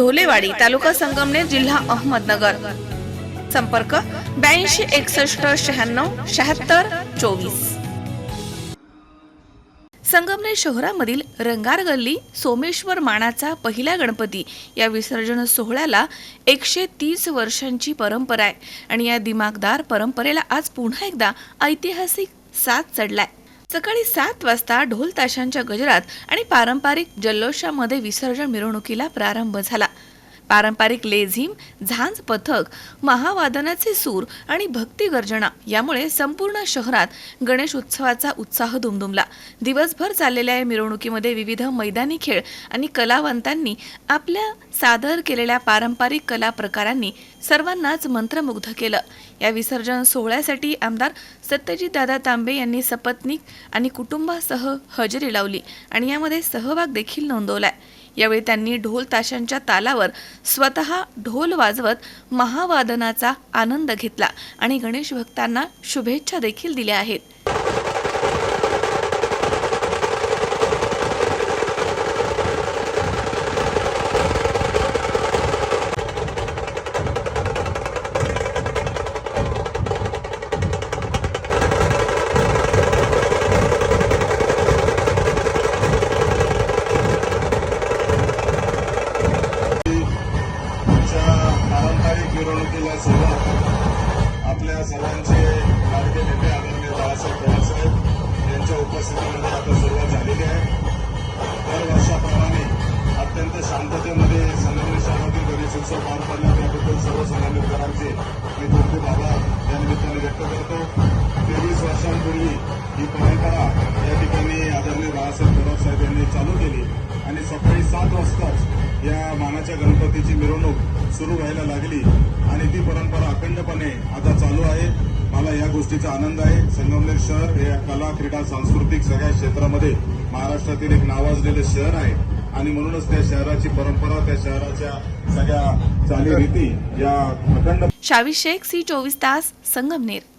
ढोलेवाडी तालुका संगमनेर जिल्हा अहमदनगर. संपर्क ब्याऐंशी एकसष्ट शहाण्णव शहात्तर चोवीस. संगमनेर शहरामधील रंगार गल्ली सोमेश्वर मानाचा पहिला गणपती या विसर्जन सोहळ्याला एकशे तीस वर्षांची परंपरा आहे आणि या दिमागदार परंपरेला आज पुन्हा एकदा ऐतिहासिक साथ चढलाय. सकाळी सात वाजता ढोल ताशांच्या गजरात आणि पारंपरिक जल्लोषामध्ये विसर्जन मिरवणुकीला प्रारंभ झाला. पारंपरिक लेझिम झांज पथक महावादनाचे सूर आणि भक्ती गर्जना यामुळे संपूर्ण शहरात गणेश उत्सवाचा उत्साह दुमदुमला. दिवसभर चाललेल्या या मिरवणुकीमध्ये विविध मैदानी खेळ आणि कलावंतांनी आपल्या सादर केलेल्या पारंपरिक कला प्रकारांनी सर्वांनाच मंत्रमुग्ध केलं. या विसर्जन सोहळ्यासाठी आमदार सत्यजित दादा तांबे यांनी सपत्नीक आणि कुटुंबासह हजेरी लावली आणि यामध्ये सहभाग देखील नोंदवलाय. यावेळी त्यांनी ढोल ताशांच्या तालावर स्वतः ढोल वाजवत महावादनाचा आनंद घेतला आणि गणेश भक्तांना शुभेच्छा देखील दिल्या आहेत. मिरवणुकीला आपल्या सर्वांचे लाडके नेते आदरणीय बाळासाहेब पवारसाहेब यांच्या उपस्थितीमध्ये आता सुरुवात झालेली आहे. दर वर्षाप्रमाणे अत्यंत शांततेमध्ये संगमनेर शहरातील गणेश उत्सव पार पडला. त्याबद्दल सर्व संगमनेरकरांचे मी खूप आभार. या निमित्ताने व्यक्त करतो. तेवीस वर्षांपूर्वी ही परंपरा या ठिकाणी आदरणीय बाळासाहेब थोरात यांनी चालू केली आणि सकाळी सात वाजताच या मानाच्या गणपतीची मिरवणूक सुरू व्हायला लागली आणि ती परंपरा अखंडपणे आता चालू आहे. मला या गोष्टीचा आनंद आहे. संगमनेर शहर हे कला क्रीडा सांस्कृतिक सगळ्या क्षेत्रामध्ये महाराष्ट्रातील एक नावाजलेलं शहर आहे. आणि म्हणूनच त्या शहराची परंपरा त्या शहराच्या सगळ्या चालीरीती या अखंड शावी शेख सी चोवीस तास संगमनेर.